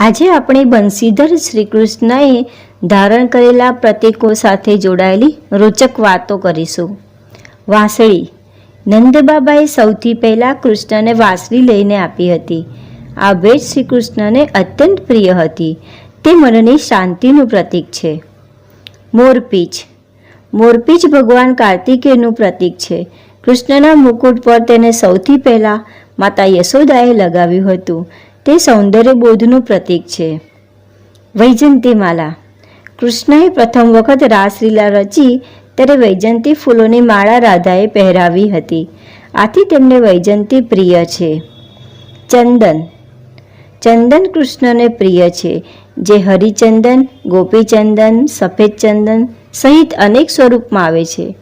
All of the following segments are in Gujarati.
આજે આપણે બંસીધર શ્રી કૃષ્ણએ ધારણ કરેલા પ્રતીકો સાથે જોડાયેલી રોચક વાતો કરીશું. વાંસળી. નંદબાબાએ સૌથી પહેલાં કૃષ્ણને વાંસળી લઈને આપી હતી. આ ભેટ શ્રીકૃષ્ણને અત્યંત પ્રિય હતી. તે મનની શાંતિનું પ્રતીક છે. મોરપીચ મોરપીચ ભગવાન કાર્તિકેયનું પ્રતીક છે. કૃષ્ણના મુકુટ પર તેને સૌથી પહેલાં માતા યશોદાએ લગાવ્યું હતું. તે સૌંદર્ય બોધનું પ્રતીક છે. વૈજંતીમાલા કૃષ્ણએ પ્રથમ વખત રાસલીલા રચી ત્યારે વૈજંતી ફૂલોની માળા રાધાએ પહેરાવી હતી. આથી તેમને વૈજંતી પ્રિય છે. ચંદન. ચંદન કૃષ્ણને પ્રિય છે. જે હરિચંદન, ગોપીચંદન સફેદ ચંદન સહિત અનેક સ્વરૂપમાં આવે છે.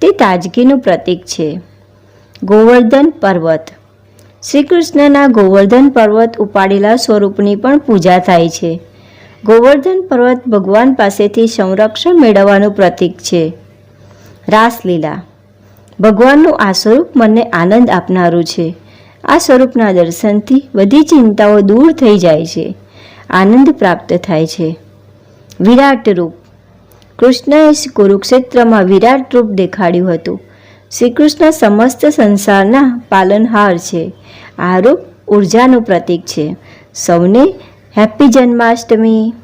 તે તાજગીનું પ્રતીક છે. ગોવર્ધન પર્વત. શ્રી કૃષ્ણના ગોવર્ધન પર્વત ઉપાડેલા સ્વરૂપની પણ પૂજા થાય છે. ગોવર્ધન પર્વત ભગવાન પાસેથી સંરક્ષણ મેળવવાનું પ્રતીક છે. રાસલીલા. ભગવાનનું આ સ્વરૂપ મને આનંદ આપનારું છે. આ સ્વરૂપના દર્શનથી બધી ચિંતાઓ દૂર થઈ જાય છે. આનંદ પ્રાપ્ત થાય છે. વિરાટ રૂપ. કૃષ્ણએ કુરુક્ષેત્રમાં વિરાટ રૂપ દેખાડ્યું હતું. શ્રી કૃષ્ણ સમસ્ત સંસારના પાલનહાર છે. આ રૂપ ઉર્જાનું પ્રતીક છે. સૌને હેપી જન્માષ્ટમી.